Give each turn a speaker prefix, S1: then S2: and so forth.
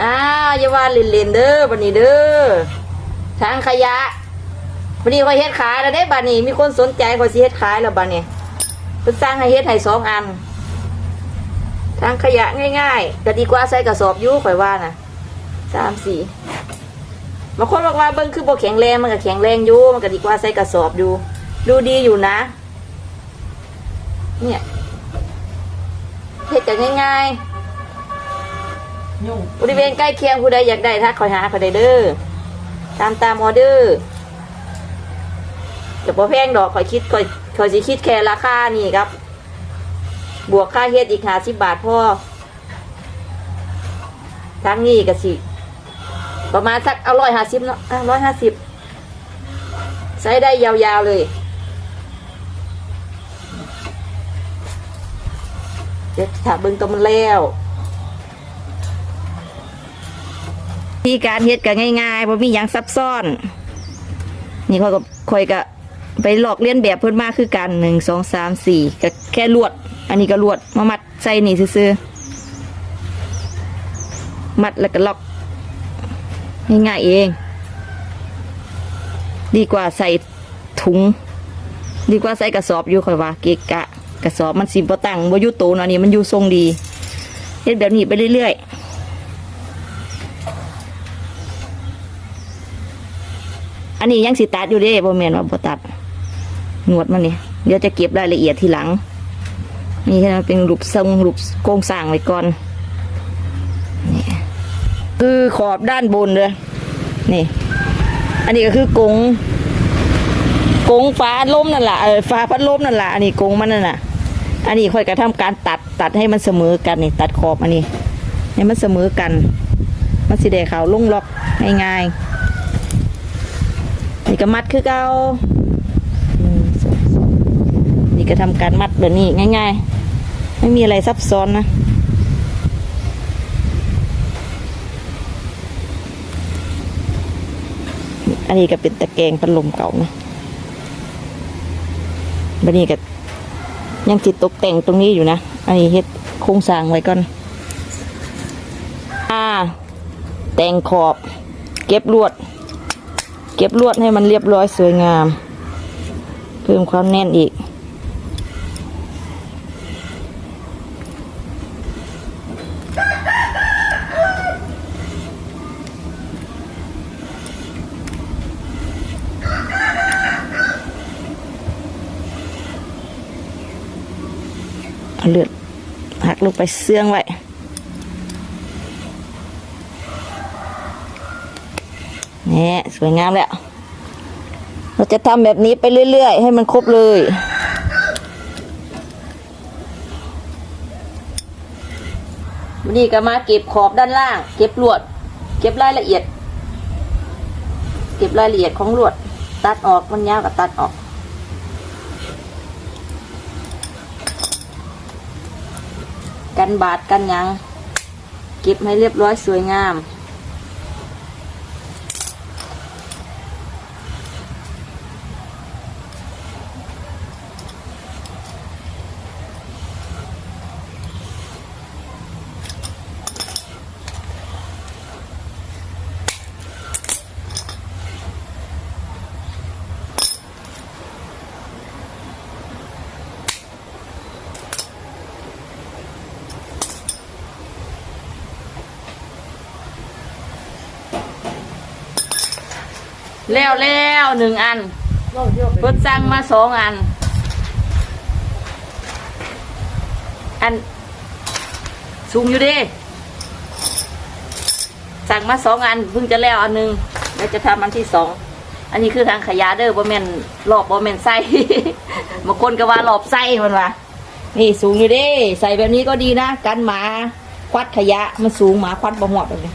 S1: อ้าวอย่าว่าเล่นๆเด้อบัดนี้เด้อทางขยะบัดนี้ข่อยเฮ็ดขายแล้วเด้บัดนี้ มีคนสนใจข่อยสิเฮ็ดขายแล้วบัดนี้เพิ่นสร้างให้เฮ็ดให้สองอัน ทางขยะง่ายๆก็ดีกว่าใส่กระสอบอยู่ข่อยว่านะสามสี่บางคนบอกว่าเบิ้งคือโบแข็งแรงมันก็แข็งแรงอยู่มันก็ดีกว่าใส่กระสอบอยู่ดูดีอยู่นะ เนี่ยเฮ็ดกันง่ายๆ
S2: ยุ่ง
S1: บริเวณใกล้เคียงผู้ใดอยากได้ถ้าคอยหาคอยได้เด้อตามตามออเดอร์จะพอแพงดอกคอยคิดคอยคอยสิคิดแค่ราคานี่ครับ บวกค่าเฮ็ดอีกหาสิบบาทพ่อทั้งนี้ก็สิ ประมาณสักเอาร้อยห้าสิบเนาะร้อยห้าสิบใช้ได้ยาวๆเลยเดี๋ยวถ้าเบิ่งตัวมันแล้ว ที่การเฮ็ดก็ง่ายๆบ่มีหยังซับซ้อน นี่ค่อยก็ค่อยก็ไปหลอกเลียนแบบเพิ่นมาคือกันหนึ่งสองสามสี่ก็แค่ลวด อันนี้ก็ลวดมามัดใส่นี่ซื่อๆมัดแล้วก็ล็อกง่ายๆเอง ดีกว่าใส่ถุง ดีกว่าใส่กระสอบอยู่ค่อยว่า เกะกะ กระสอบมันสิบ่ตั้งบ่อยู่โตเนาะนี่มันอยู่ทรงดีเฮ็ดแบบนี้ไปเรื่อยๆ อันนี้ยังสิตัดอยู่เด้บ่แม่นว่าบ่ตัดหนวดมันนี่เดี๋ยวจะเก็บรายละเอียดทีหลัง นี่ให้มันเป็นรูปทรงรูปโครงสร้างไว้ก่อนนี่คือขอบด้านบนเลยนี่ อันนี้ก็คือกงกงฟ้าลมนั่นแหละเออฟ้าพัดลมนั่นแหละอันนี้กงมันนั่นน่ะอันนี้ค่อยกระทำการตัดตัดให้มันเสมอกันนี่ตัดขอบอันนี้ให้มันเสมอกัน มันสิได้ขาวลงล็อกง่ายๆ นี่ก็มัดคือเก่าหนึ่งสองสามนี่ก็ทำการมัดแบบนี้ง่าย ๆ ไม่มีอะไรซับซ้อนนะอันนี้ก็เป็นตะแกรงพัดลมเก่านะบันนี้ก็ยังติดตกแต่งตรงนี้อยู่นะ อันนี้เฮ็ดโครงสร้างไว้ก่อนอ่าแต่งขอบ เก็บลวด เก็บลวดให้มันเรียบร้อยสวยงาม เพิ่มความแน่นอีก เลือดหักลงไปเสื่องไว้ นี่สวยงามแล้ว เราจะทำแบบนี้ไปเรื่อย ๆ ให้มันครบเลยวันนี้ก็มาเก็บขอบด้านล่าง เก็บลวด เก็บรายละเอียด เก็บรายละเอียดของลวด ตัดออกมันยาวก็ตัดออกกันบาดกันยังเก็บให้เรียบร้อยสวยงาม แล้วแล้วหนึ่งอัน
S2: เพิ่
S1: นสั่งมาสองอัน อันสูงอยู่ดิสั่งมาสองอันเพิ่งจะแล้วอันหนึ่งแล้วจะทำอันที่สองอันนี้คือทางขยะเด้อบ่แม่นรอบบ่แม่นไส้บางคนก็ว่ารอบไส้มันว่านี่สูงอยู่ด้ใส่แบบนี้ก็ดีนะกันหมาควัดขยะมันสูงหมาควัดบ่หอดแบบนี้